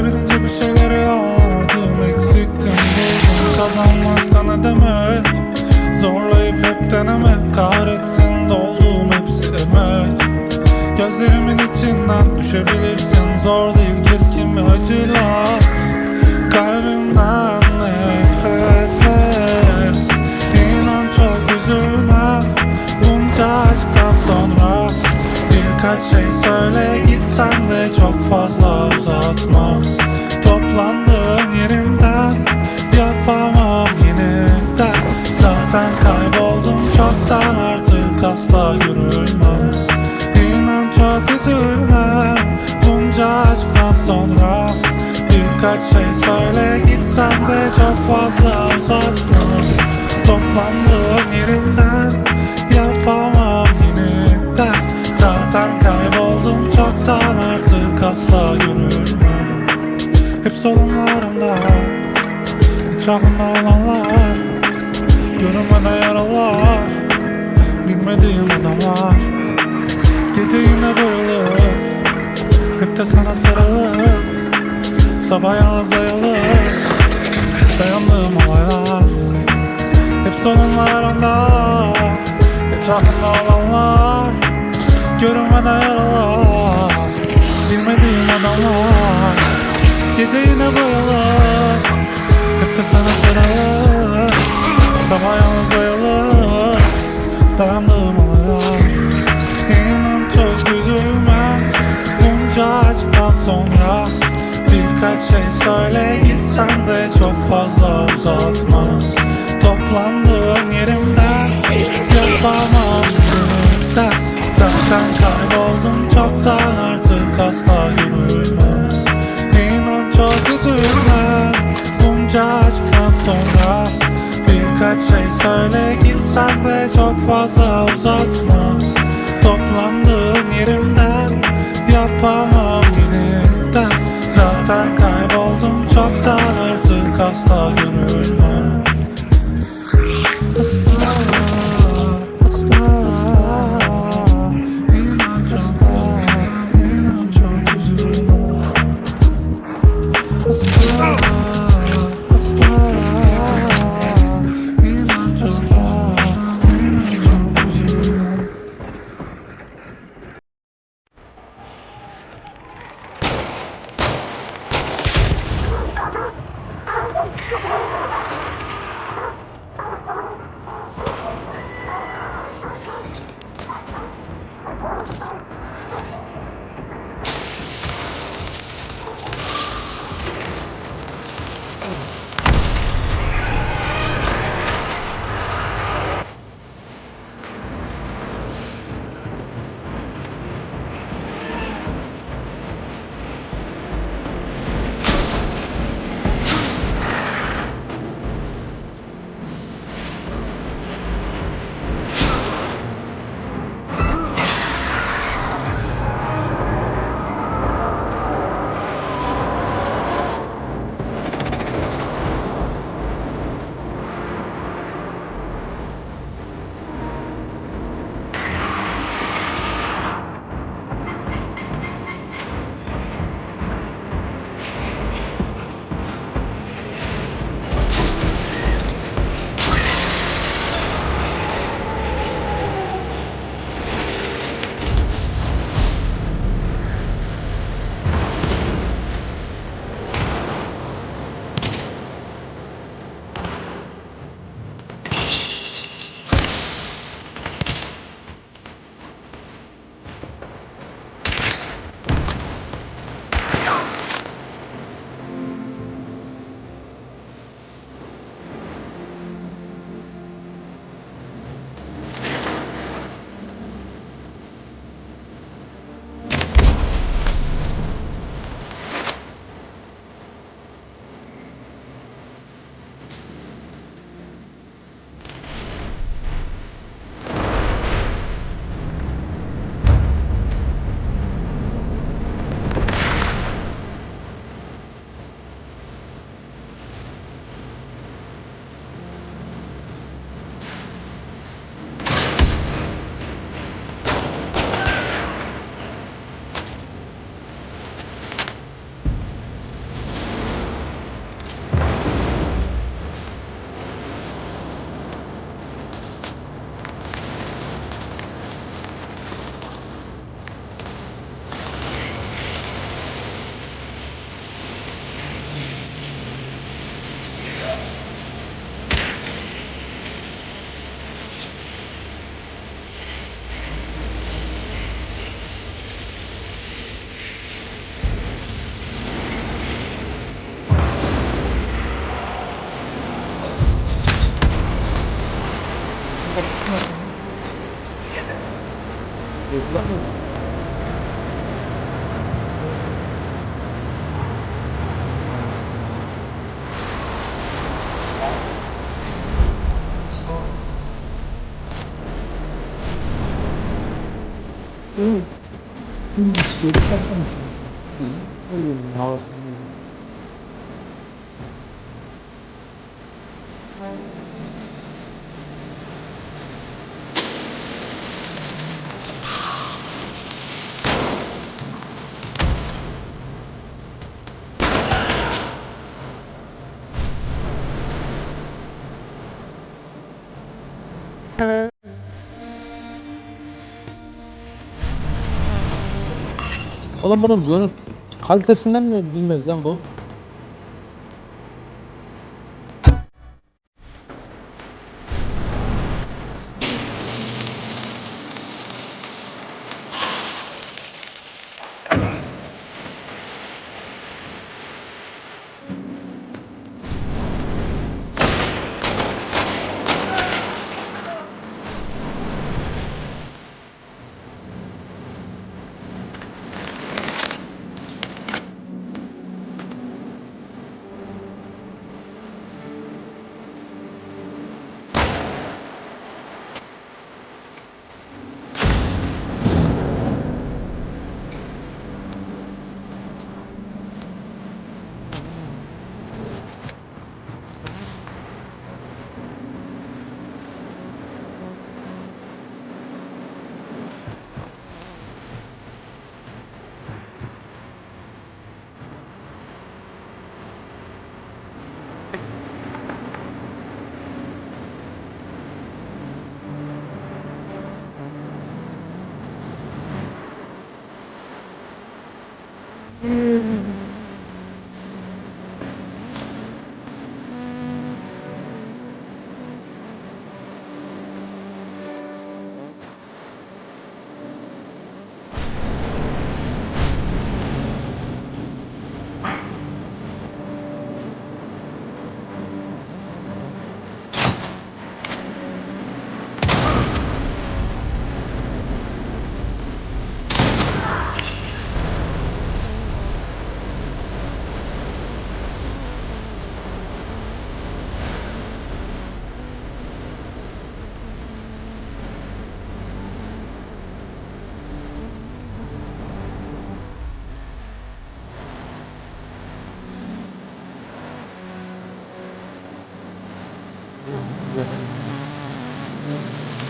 Kaybedince bir şeylere ağlamadım Eksiktim buldum. Kazanmaktan ödemek Zorlayıp hep denemek Kahretsin dolduğum hepsi emek Gözlerimin içinden düşebilirsin Zor değil keskin bir acıyla. Kalbimden nefretle İnan çok üzülme Bunca aşktan sonra. Birkaç şey söyle gitsen de çok fazla uzatma. Toplandığım yerimden Yapamam yeniden Zaten kayboldum çoktan artık asla görülmem Hep sorunlarımda Etrafımda olanlar Görünmeden yaralar Bilmediğim adamlar. Gece yine bayılıp Hep de sana sarılıp Sabah yalnız ayılıp Dayandığım olaylar Hep sorunlarımda Etrafımda olanlar Görünmeden yaralar Bilmediğim adamlar. Gece yine bayılıp Hep de sana sarılıp Sabah yalnız ayılıp Dayandığım olaylar İnan çok üzülmem Bunca aşktan sonra Birkaç şey söyle gitsen de de çok fazla uzatma Hello. Oğlum bunun bunun kalitesinden mi bilmez lan bu?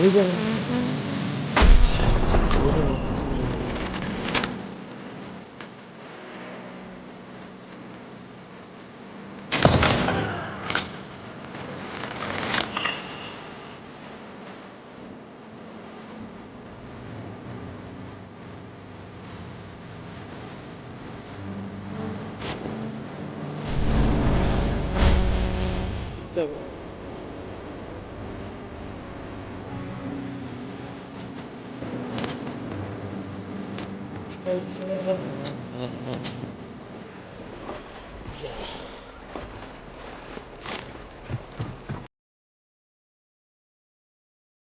বুঝলেন Tabii.